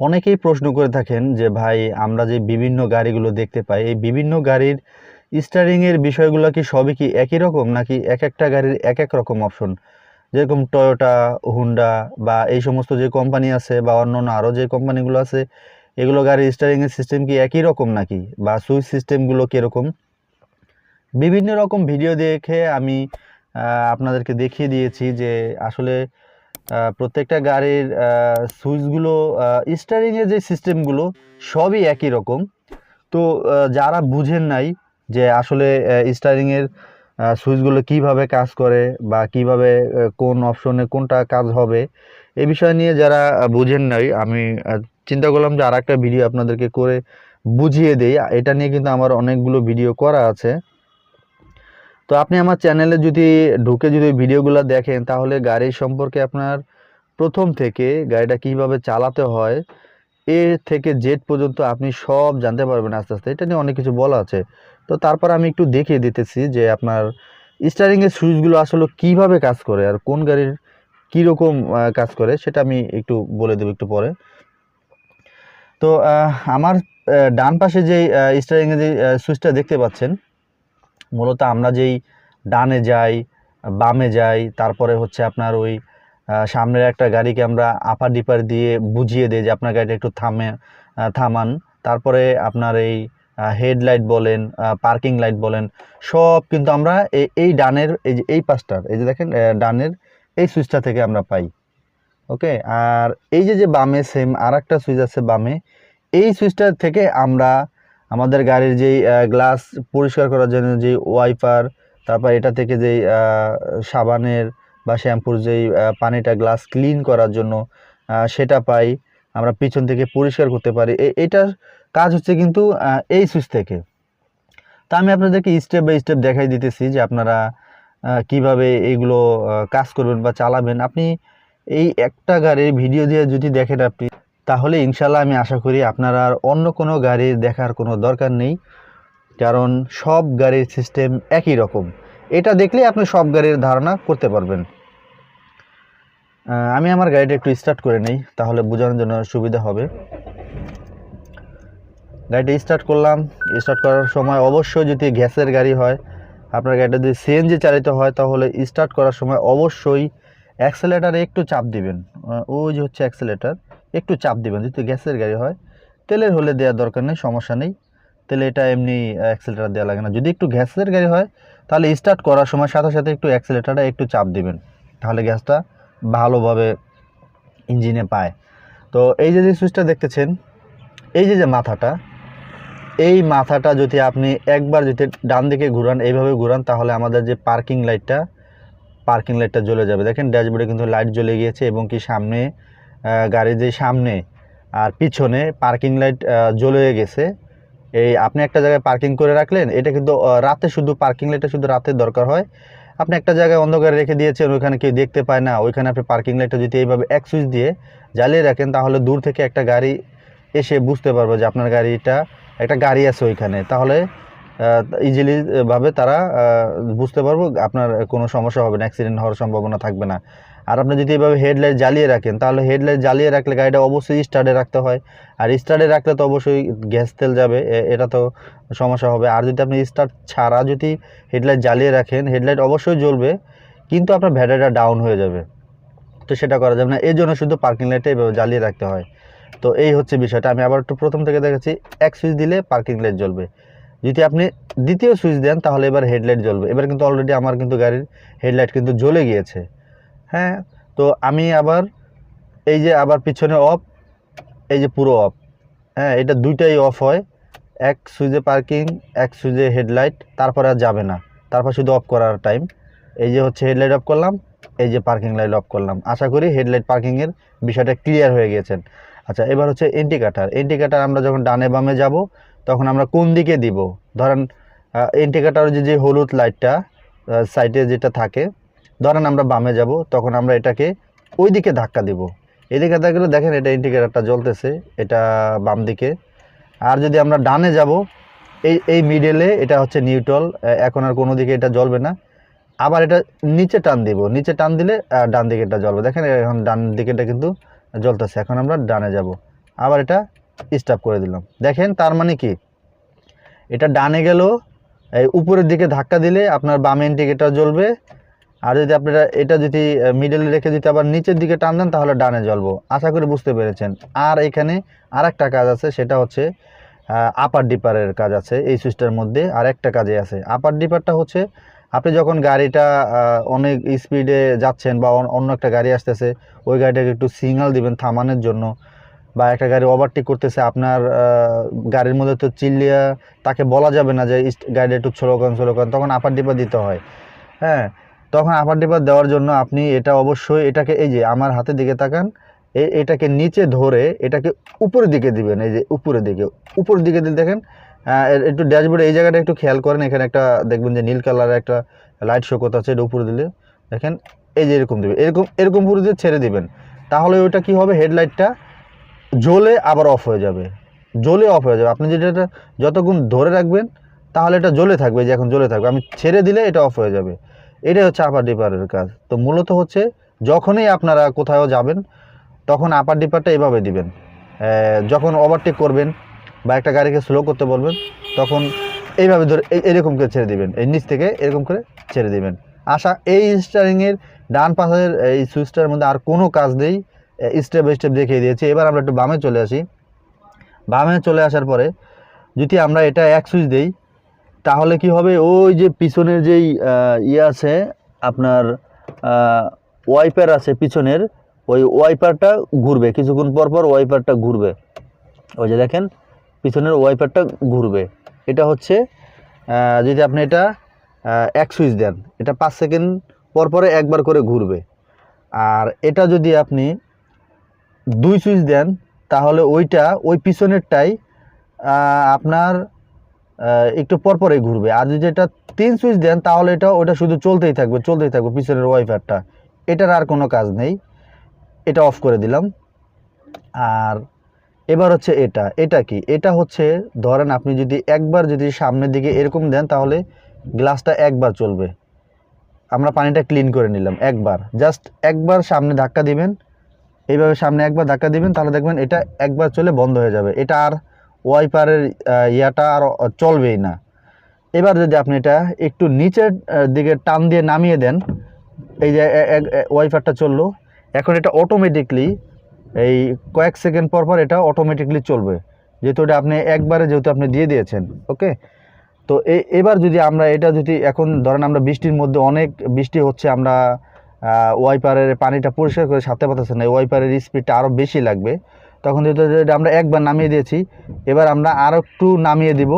অনেকেই প্রশ্ন করে থাকেন যে, ভাই, আমরা যে বিভিন্ন গাড়িগুলো দেখতে পাই, এই বিভিন্ন গাড়ির স্টারিংয়ের বিষয়গুলো কি সবই কি একই রকম? নাকি এক একটা গাড়ির এক এক রকম অপশন যেরকম টয়োটা হুন্ডা বা এই সমস্ত যে কোম্পানি আছে বা অন্য অন্য আরও যে কোম্পানিগুলো আছে, এগুলো গাড়ির স্টারিংয়ের সিস্টেম কি একই রকম নাকি? বা সুইচ সিস্টেমগুলো কীরকম? বিভিন্ন রকম ভিডিও দেখে আমি আপনাদেরকে দেখিয়ে দিয়েছি যে আসলে প্রত্যেকটা গাড়ির সুইচগুলো স্টারিংয়ের যে সিস্টেমগুলো সবই একই রকম। তো যারা বুঝেন নাই যে আসলে স্টারিংয়ের সুইচগুলো কীভাবে কাজ করে বা কীভাবে কোন অপশনে কোনটা কাজ হবে, এ বিষয় নিয়ে যারা বুঝেন নাই, আমি চিন্তা করলাম যে আর একটা ভিডিও আপনাদেরকে করে বুঝিয়ে দেই। এটা নিয়ে কিন্তু আমার অনেকগুলো ভিডিও করা আছে। তো আপনি আমার চ্যানেলে যদি ঢুকে যদি ভিডিওগুলো দেখেন, তাহলে গাড়ি সম্পর্কে আপনার প্রথম থেকে গাড়িটা কীভাবে চালাতে হয়, এ থেকে জেড পর্যন্ত আপনি সব জানতে পারবেন আস্তে আস্তে। এটা নিয়ে অনেক কিছু বলা আছে। তো তারপর আমি একটু দেখিয়ে দিতেছি যে আপনার স্টারিংয়ের সুইচগুলো আসলে কীভাবে কাজ করে আর কোন গাড়ির কীরকম কাজ করে, সেটা আমি একটু বলে দেবো একটু পরে। তো আমার ডান পাশে যে স্টারিংয়ের যে সুইচটা দেখতে পাচ্ছেন মূলত আমরা যেই ডানে যাই, বামে যাই, তারপরে হচ্ছে আপনার ওই সামনের একটা গাড়িকে আমরা আপার ডিপার দিয়ে বুঝিয়ে দিই যে আপনার গাড়িটা একটু থামে থামান। তারপরে আপনার এই হেডলাইট বলেন পার্কিং লাইট বলেন, সব কিন্তু আমরা এই ডানের, এই যে এই পাশটার, এই যে দেখেন ডানের এই সুইচটা থেকে আমরা পাই। ওকে? আর এই যে যে বামে সেম আর একটা সুইচ আছে বামে, এই সুইচটা থেকে আমরা আমাদের গাড়ির যেই গ্লাস পরিষ্কার করার জন্য যেই ওয়াইপার তারপর এটা থেকে যেই সাবানের বা শ্যাম্পুর যেই পানিটা গ্লাস ক্লিন করার জন্য সেটা পাই, আমরা পিছন থেকে পরিষ্কার করতে পারি। এটার কাজ হচ্ছে কিন্তু এই সুইচ থেকে। তা আমি আপনাদেরকে স্টেপ বাই স্টেপ দেখাই দিতেছি যে আপনারা কীভাবে এইগুলো কাজ করবেন বা চালাবেন। আপনি এই একটা গাড়ির ভিডিও দিয়ে যদি দেখেন আপনি তাহলে ইনশাল্লাহ আমি আশা করি আপনার আর অন্য কোনো গাড়ির দেখার কোনো দরকার নেই, কারণ সব গাড়ির সিস্টেম একই রকম। এটা দেখলে আপনি সব গাড়ির ধারণা করতে পারবেন। আমি আমার গাড়িটা একটু স্টার্ট করে নেই, তাহলে বোঝানোর জন্য সুবিধা হবে। গাড়িটা স্টার্ট করলাম। স্টার্ট করার সময় অবশ্যই যদি গ্যাসের গাড়ি হয়, আপনার গাড়িটা যদি সিএনজি চালিত হয়, তাহলে স্টার্ট করার সময় অবশ্যই অ্যাক্সেলেটারে একটু চাপ দিবেন। ওই যে হচ্ছে অ্যাক্সেলেটার একটু চাপ দিবেন যদি গ্যাসের গাড়ি হয়। তেলের হলে দেওয়ার দরকার নেই, সমস্যা নেই। তেলে এটা এমনি অ্যাক্সেলেটার দেওয়া লাগে না। যদি একটু গ্যাসের গাড়ি হয়, তাহলে স্টার্ট করার সময় সাথে সাথে একটু অ্যাক্সেলেটারে একটু চাপ দিবেন। তাহলে গ্যাসটা ভালোভাবে ইঞ্জিনে পায়। তো এই যে যে সুইচটা দেখতেছেন, এই যে যে মাথাটা, এই মাথাটা যদি আপনি একবার যদি ডান দিকে ঘুরান, এইভাবে ঘুরান, তাহলে আমাদের যে পার্কিং লাইটটা পার্কিং লাইটটা জ্বলে যাবে। দেখেন ড্যাশবোর্ডে কিন্তু লাইট জ্বলে গিয়েছে এবং কি সামনে গাড়ির যে সামনে আর পিছনে পার্কিং লাইট জ্বলে গেছে। এই আপনি একটা জায়গায় পার্কিং করে রাখলেন, এটা কিন্তু রাতে শুধু পার্কিং লাইটটা শুধু রাতে দরকার হয়। আপনি একটা জায়গায় অন্ধকারে রেখে দিয়েছেন, ওইখানে কেউ দেখতে পায় না, ওইখানে আপনি পার্কিং লাইটটা যদি এইভাবে এক সুইচ দিয়ে জ্বালিয়ে রাখেন, তাহলে দূর থেকে একটা গাড়ি এসে বুঝতে পারবে যে আপনার গাড়িটা, একটা গাড়ি আছে ওইখানে। তাহলে ইজিলিভাবে তারা বুঝতে পারব আপনার কোনো সমস্যা হবে না অ্যাক্সিডেন্ট হওয়ার সম্ভাবনা থাকবে না। আর আপনি যদি এভাবে হেডলাইট জ্বালিয়ে রাখেন, তাহলে হেডলাইট জ্বালিয়ে রাখলে গাড়িটা অবশ্যই স্টার্টে রাখতে হয়। আর স্টার্টে রাখলে তো অবশ্যই গ্যাস তেল যাবে এটা তো সমস্যা হবে। আর যদি আপনি স্টার্ট ছাড়া যদি হেডলাইট জ্বালিয়ে রাখেন হেডলাইট অবশ্যই জ্বলবে, কিন্তু আপনার ব্যাটারিটা ডাউন হয়ে যাবে। তো সেটা করা যাবে না এই জন্য শুধু পার্কিং লাইটটা এভাবে জ্বালিয়ে রাখতে হয়। তো এই হচ্ছে বিষয়টা। আমি আবার একটু প্রথম থেকে দেখাচ্ছি, এক সুইচ দিলে পার্কিং লাইট জ্বলবে। যদি আপনি দ্বিতীয় সুইচ দেন, তাহলে এবার হেডলাইট জ্বলবে। এবার কিন্তু অলরেডি আমার কিন্তু গাড়ির হেডলাইট কিন্তু জ্বলে গিয়েছে। হ্যাঁ তো আমি আবার এই যে আবার পিছনে অফ এই যে পুরো অফ হ্যাঁ এটা দুইটাই অফ হয়। এক সুইচে পার্কিং এক সুইচে হেডলাইট তারপরে আর যাবে না। তারপর শুধু অফ করার টাইম এই যে হচ্ছে হেডলাইট অফ করলাম, এই যে পার্কিং লাইট অফ করলাম। আশা করি হেডলাইট পার্কিংয়ের বিষয়টা ক্লিয়ার হয়ে গিয়েছেন আচ্ছা এবার হচ্ছে ইন্ডিকেটার ইন্ডিকেটার আমরা যখন ডানে বামে যাব, তখন আমরা কোন দিকে দিব? ধরেন ইন্ডিকেটার যে যে হলুদ লাইটটা সাইডে যেটা থাকে ধরেন আমরা বামে যাব, তখন আমরা এটাকে ওই দিকে ধাক্কা দিব। এদিকে দিলে দেখেন এটা ইন্ডিকেটারটা জ্বলতেছে, এটা বাম দিকে। আর যদি আমরা ডানে যাব, এই এই মিডলে এটা হচ্ছে নিউট্রাল এখন আর কোনো দিকে এটা জ্বলবে না। আবার এটা নিচে টান দিব, নিচে টান দিলে ডান দিকে এটা জ্বলবে। দেখেন এখন ডান দিকেটা কিন্তু জ্বলতেছে, এখন আমরা ডানে যাব। আবার এটা স্টাপ করে দিলাম। দেখেন তার মানে কি? এটা ডানে গেল, এই উপরের দিকে ধাক্কা দিলে আপনার বাম ইন্ডিকেটার জ্বলবে আর যদি আপনারা এটা যদি মিডলে রেখে যদি আবার নিচের দিকে টান দেন, তাহলে ডানে জ্বলবো। আশা করি বুঝতে পেরেছেন। আর এখানে আর একটা কাজ আছে, সেটা হচ্ছে আপার ডিপারের কাজ আছে এই সুইচটার মধ্যে। আর একটা কাজে আছে। আপার ডিপারটা হচ্ছে, আপনি যখন গাড়িটা অনেক স্পিডে যাচ্ছেন বা অন- অন্য একটা গাড়ি আসতেছে, ওই গাড়িটাকে একটু সিগনাল দিবেন থামানোর জন্য, বা একটা গাড়ি ওভারটেক করতেছে, আপনার গাড়ির মধ্যে তো চিল্লিয়া তাকে বলা যাবে না যে গাড়িটা একটু স্লো করেন তখন আপার ডিপার দিতে হয়। হ্যাঁ? তখন আপার ডিপার দেওয়ার জন্য আপনি এটা অবশ্যই এটাকে, এই যে আমার হাতের দিকে তাকান এটাকে নিচে ধরে এটাকে উপরের দিকে দিবেন, এই যে উপরের দিকে উপরের দিকে দিলে দেখেন একটু ড্যাশবোর্ডে এই জায়গাটা একটু খেয়াল করেন, এখানে একটা দেখবেন যে নীল কালারের একটা লাইট শো করতে আছে, এটা উপরে দিলে, দেখেন, এই যে এরকম দিবে এরকম এরকম পুরো দিয়ে ছেড়ে দিবেন, তাহলে ওইটা কি হবে হেডলাইটটা জ্বলে আবার অফ হয়ে যাবে, জ্বলে অফ হয়ে যাবে, আপনি যেটা যতক্ষণ ধরে রাখবেন, তাহলে এটা জ্বলে থাকবে যে এখন জ্বলে থাকবে, আমি ছেড়ে দিলে এটা অফ হয়ে যাবে এটাই হচ্ছে আপার ডিপারের কাজ। তো মূলত হচ্ছে যখনই আপনারা কোথাও যাবেন, তখন আপার ডিপারটা এভাবে দিবেন। যখন ওভারটেক করবেন বা একটা গাড়িকে স্লো করতে বলবেন, তখন এইভাবে ধরে এরকম করে ছেড়ে দিবেন। এই নিচ থেকে এরকম করে ছেড়ে দিবেন। আশা, এই স্টারিংয়ের ডান পাশের, এই সুইচটার মধ্যে আর কোনো কাজ নেই। স্টেপ বাই স্টেপ দেখিয়ে দিয়েছি। এবার আমরা একটু বামে চলে আসি। বামে চলে আসার পরে যদি আমরা এটা এক সুইচ দেই তাহলে কি হবে? ওই যে পিছনের যেই ইয়ে আছে, আপনার ওয়াইপার আছে পিছনের, ওই ওয়াইপারটা ঘুরবে। কিছুক্ষণ পর পর ওয়াইপারটা ঘুরবে। ওই যে দেখেন, পিছনের ওয়াইপারটা ঘুরবে। এটা হচ্ছে যদি আপনি এটা এক সুইচ দেন, এটা পাঁচ সেকেন্ড পর পরে একবার করে ঘুরবে। আর এটা যদি আপনি দুই সুইচ দেন, তাহলে ওইটা, ওই পিছনেরটাই আপনার একটু পরপরেই ঘুরবে। আর যদি এটা তিন সুইচ দেন, তাহলে এটা ওটা শুধু চলতেই থাকবে চলতেই থাকবে পিছনের ওয়াইফারটা। এটার আর কোনো কাজ নেই। এটা অফ করে দিলাম। আর এবার হচ্ছে এটা। এটা কি? এটা হচ্ছে, ধরেন আপনি যদি একবার যদি সামনের দিকে এরকম দেন, তাহলে গ্লাসটা একবার চলবে। আমরা পানিটা ক্লিন করে নিলাম, একবার। জাস্ট একবার সামনে ধাক্কা দিবেন। এইভাবে সামনে একবার ধাক্কা দিবেন, তাহলে দেখবেন এটা একবার চলে বন্ধ হয়ে যাবে। এটা আর ওয়াইপারের ইয়াটা আর চলবেই না। এবার যদি আপনি এটা একটু নিচের দিকে টান দিয়ে নামিয়ে দেন, এই যে ওয়াইপারটা চলল, এখন এটা অটোমেটিকলি এই কয়েক সেকেন্ড পর পর এটা অটোমেটিকলি চলবে। যেহেতু এটা আপনি একবারে যেহেতু আপনি দিয়ে দিয়েছেন, ওকে? তো এবার যদি আমরা এটা যদি এখন ধরেন আমরা বৃষ্টির মধ্যে অনেক বৃষ্টি হচ্ছে, আমরা ওয়াইপারের পানিটা পরিষ্কার করে সাথে পাঠাচ্ছি না ওয়াইপারের স্পিডটা আরও বেশি লাগবে। তখন যেহেতু এটা আমরা একবার নামিয়ে দিয়েছি। এবার আমরা আরও একটু নামিয়ে দিব।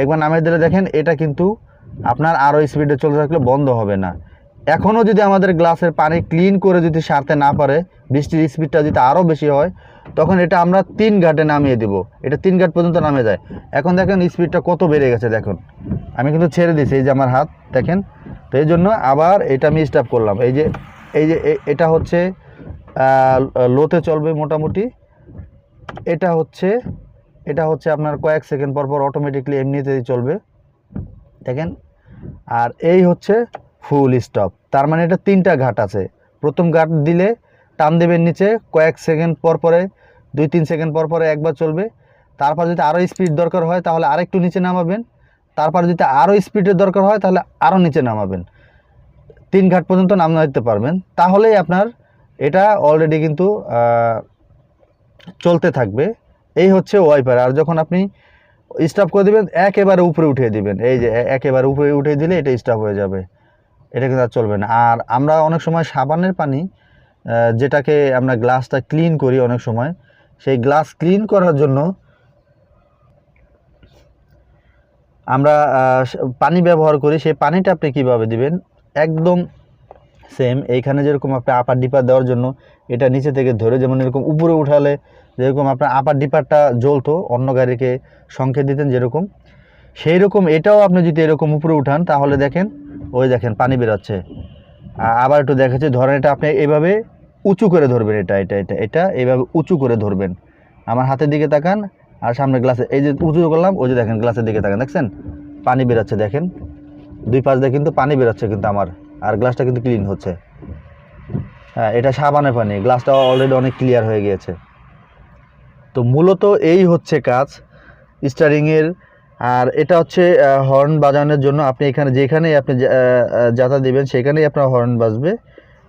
একবার নামিয়ে দিলে দেখেন এটা কিন্তু আপনার আরও স্পিডে চলতে থাকলে বন্ধ হবে না। এখনও যদি আমাদের গ্লাসের পানি ক্লিন করে যদি সারতে না পারে, বৃষ্টির স্পিডটা যদি আরও বেশি হয়, তখন এটা আমরা তিন ঘাটে নামিয়ে দিব। এটা তিন ঘাট পর্যন্ত নামে যায়। এখন দেখেন স্পিডটা কত বেড়ে গেছে, দেখুন। আমি কিন্তু ছেড়ে দিয়েছি, এই যে আমার হাত, দেখেন। তো এই জন্য আবার এটা আমি স্টাপ করলাম। এই যে এই যে এটা হচ্ছে লোতে চলবে মোটামুটি। এটা হচ্ছে এটা হচ্ছে আপনার কয়েক সেকেন্ড পর পর অটোমেটিকলি এমনিতেই চলবে। দেখেন, আর এই হচ্ছে ফুল স্টপ তার মানে এটা তিনটা ঘাট আছে। প্রথম ঘাট দিলে টান দেবেন নিচে, কয়েক সেকেন্ড পর পরে, দুই তিন সেকেন্ড পর পরে একবার চলবে। তারপর যদি আরও স্পিড দরকার হয়, তাহলে আরেকটু নিচে নামাবেন। তারপর যদি আরও স্পিডের দরকার হয়, তাহলে আরও নিচে নামাবেন। তিন ঘাট পর্যন্ত নামা দিতে পারবেন। তাহলেই আপনার এটা অলরেডি কিন্তু চলতে থাকবে। এই হচ্ছে ওয়াইপার আর যখন আপনি স্টপ করে দিবেন, একেবারে উপরে উঠিয়ে দিবেন। এই যে একেবারে উপরে উঠিয়ে দিলে এটা স্টপ হয়ে যাবে। এটা কিন্তু আর চলবে না। আর আমরা অনেক সময় সাবানের পানি যেটাকে আমরা গ্লাসটা ক্লিন করি অনেক সময়, সেই গ্লাস ক্লিন করার জন্য আমরা পানি ব্যবহার করি। সেই পানিটা আপনি কীভাবে দিবেন? একদম সেম এইখানে যেরকম আপনি আপার ডিপার দেওয়ার জন্য, এটা নিচে থেকে ধরে যেমন এরকম উপরে উঠালে যেরকম আপনার আপার ডিপারটা জ্বলতো, অন্য গাড়িকে সংকেত দিতেন যেরকম। সেই রকম এটাও আপনি যদি এরকম উপরে উঠান, তাহলে দেখেন, ওই দেখেন পানি বেরোচ্ছে। আবার একটু দেখাচ্ছে, ধরেন এটা আপনি এভাবে উঁচু করে ধরবেন এটা এটা এটা এটা এভাবে উঁচু করে ধরবেন। আমার হাতের দিকে তাকান, আর সামনে গ্লাসে এই যে উঁচু করলাম, ওই যে দেখেন গ্লাসের দিকে তাকান, দেখছেন? পানি বেরোচ্ছে, দেখেন? দুই পাশ দিয়ে কিন্তু পানি বেরোচ্ছে কিন্তু আমার। আর গ্লাসটা কিন্তু ক্লিন হচ্ছে। হ্যাঁ এটা সাবানের পানি। গ্লাসটা অলরেডি অনেক ক্লিয়ার হয়ে গিয়েছে। তো মূলত এই হচ্ছে কাজ স্টারিংয়ের আর এটা হচ্ছে হর্ন বাজানোর জন্য আপনি এখানে যেখানেই আপনি যাতা দিবেন, সেখানেই আপনার হর্ন বাজবে।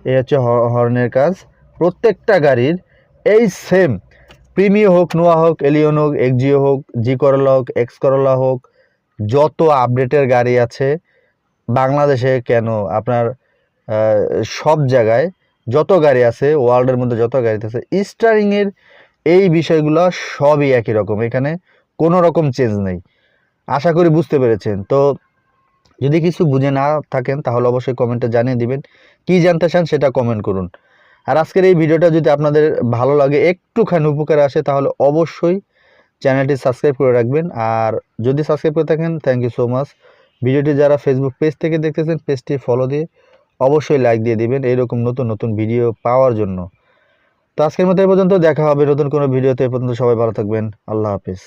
এই হচ্ছে হর্নের কাজ। প্রত্যেকটা গাড়ির এই সেম প্রিমিও হোক, নোয়া হোক, এলিয়ন হোক এক্সজিও হোক, জি করলা হোক, এক্স করলা হোক, যত আপডেটের গাড়ি আছে বাংলাদেশে কেন? আপনার সব জায়গায় যত গাড়ি আছে ওয়ার্ল্ডের মধ্যে যত গাড়ি আছে স্টারিংয়ের এই বিষয়গুলো সবই একই রকম। এখানে কোনো রকম চেঞ্জ নেই। আশা করি বুঝতে পেরেছেন। তো যদি কিছু বুঝে না থাকেন, তাহলে অবশ্যই কমেন্টে জানিয়ে দিবেন। কি জানতে চান সেটা কমেন্ট করুন। আর আজকের এই ভিডিওটা যদি আপনাদের ভালো লাগে, একটুখানি উপকার আসে, তাহলে অবশ্যই চ্যানেলটি সাবস্ক্রাইব করে রাখবেন। আর যদি সাবস্ক্রাইব করে থাকেন থ্যাংক ইউ সো মাচ ভিডিওটি যারা ফেসবুক পেজ থেকে দেখতেছেন পেজটি ফলো দিয়ে অবশ্যই লাইক দিয়ে দিবেন এরকম নতুন নতুন ভিডিও পাওয়ার জন্য। তো আজকের মতো এই পর্যন্ত, দেখা হবে নতুন কোনো ভিডিওতে এ পর্যন্ত সবাই ভালো থাকবেন। আল্লাহ হাফিজ।